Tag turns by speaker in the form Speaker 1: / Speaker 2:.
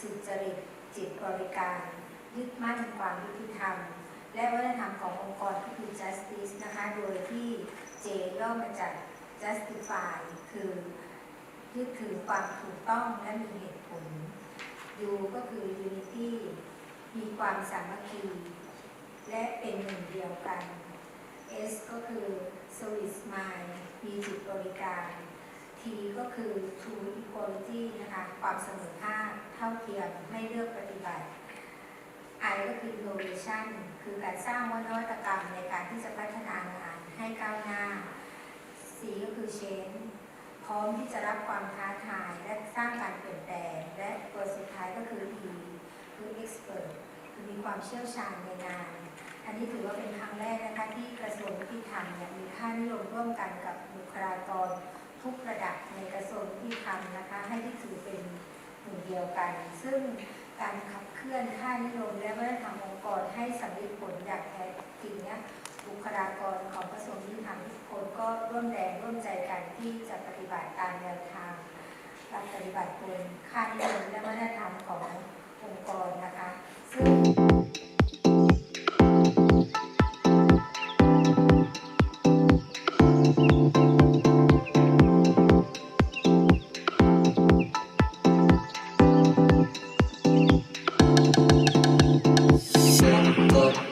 Speaker 1: สุจริต จิตบริการ ยึดมั่นความยุติธรรม และวัฒนธรรมขององค์กรที่คือ justice นะคะ โดยที่ J ย่อมาจาก justify คือยึดถือความถูกต้องและมีเหตุผล U ก็คือ unity มีความสามัคคี และเป็นหนึ่งเดียวกัน S ก็คือ service mind มีจิตบริการ T ก็คือ true equality นะคะความเสมอภาคเท่าเทียมไม่เลือกปฏิบัติ I ก็คือ innovation คือการสร้างนวัตกรรมในการที่จะพัฒนางานให้ก้าวหน้า C ก็คือ change พร้อมที่จะรับความท้าทายและสร้างการเปลี่ยนแปลงและตัวสุดท้ายก็คือ E คือ expert คือมีความเชี่ยวชาญในงาน อันนี้ถือว่าเป็นครั้งแรกนะคะที่กระทรวงยุติธรรมเนี่ยมีค่านิยมร่วมกันกับบุคลากร ทุกระดับในกระทรวงยุติธรรมนะคะ ให้ที่ถือเป็นหนึ่งเดียวกัน ซึ่งการขับเคลื่อนค่านิยมและวัฒนธรรมองค์กรให้สำเร็จผลอย่างแท้จริงเนี่ยบุคลากรของกระทรวงยุติธรรมทุกคนก็ร่วมแรงร่วมใจกันที่จะปฏิบัติตามแนวทางการปฏิบัติบนค่านิยมและวัฒนธรรมขององค์กรนะคะ Lord.